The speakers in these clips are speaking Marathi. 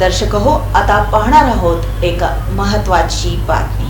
दर्शक हो आता पाहणार आहोत एक महत्वाची बातमी.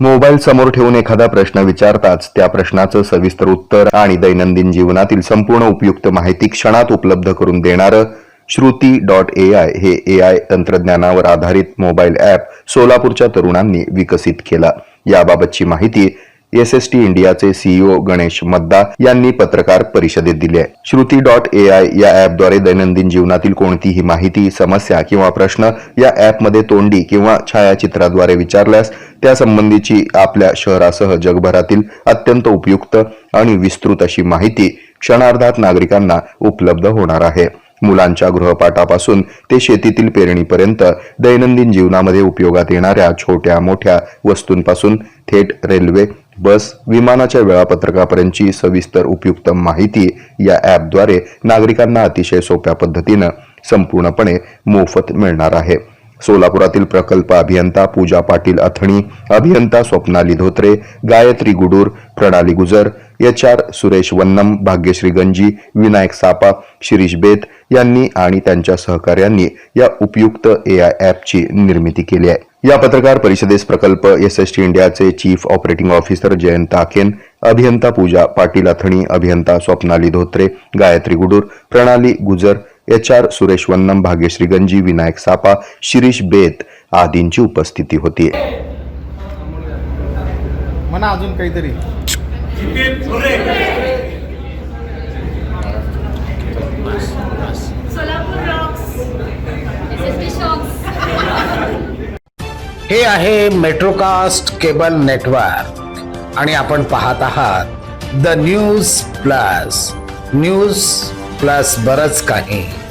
मोबाईल समोर ठेवून एखादा प्रश्न विचारताच त्या प्रश्नाचं सविस्तर उत्तर आणि दैनंदिन जीवनातील संपूर्ण उपयुक्त माहिती क्षणात उपलब्ध करून देणारं श्रुती डॉट ए आय हे ए आय तंत्रज्ञानावर आधारित मोबाईल ॲप सोलापूरच्या तरुणांनी विकसित केला. याबाबतची माहिती एस एस टी इंडियाचे सीईओ गणेश मद्दा यांनी पत्रकार परिषदेत दिली. आहे श्रुती डॉट ए आय या ॲपद्वारे दैनंदिन जीवनातील कोणतीही माहिती समस्या किंवा प्रश्न या ॲपमध्ये तोंडी किंवा छायाचित्राद्वारे विचारल्यास त्यासंबंधीची आपल्या शहरासह जगभरातील अत्यंत उपयुक्त आणि विस्तृत अशी माहिती क्षणार्धात नागरिकांना उपलब्ध होणार आहे. मुलांच्या गृहपाठापासून ते शेतीतील पेरणीपर्यंत दैनंदिन जीवनामध्ये उपयोगात येणाऱ्या छोट्या मोठ्या वस्तूंपासून थेट रेल्वे बस विमानाच्या वेळापत्रकापर्यंतची सविस्तर उपयुक्त माहिती या ॲपद्वारे नागरिकांना अतिशय सोप्या पद्धतीनं संपूर्णपणे मोफत मिळणार आहे. सोलापुरातील प्रकल्प अभियंता पूजा पाटील अथणी अभियंता स्वप्नाली धोत्रे गायत्री गुडूर प्रणाली गुजर एच आर सुरेश वन्नम भाग्यश्री गंजी विनायक सापा शिरीष बेत यांनी आणि त्यांच्या सहकार्यांनी या उपयुक्त ए आय ॲपची निर्मिती केली आहे. या पत्रकार परिषदेस प्रकल्प एस एस टी इंडियाचे chief operating officer Jayant Akhen अभियंता पूजा पाटील अथणी अभियंता स्वप्नाली धोत्रे गायत्री गुडूर प्रणाली गुजर एच आर सुरेश वन्नम भाग्यश्री गंजी विनायक सापा शिरीष बेत आदींची उपस्थिती होती. म्हणा अजून काहीतरी. हे आहे मेट्रोकास्ट केबल नेटवर्क आणि आपण पाहत आहात the news plus news plus बरंच काही.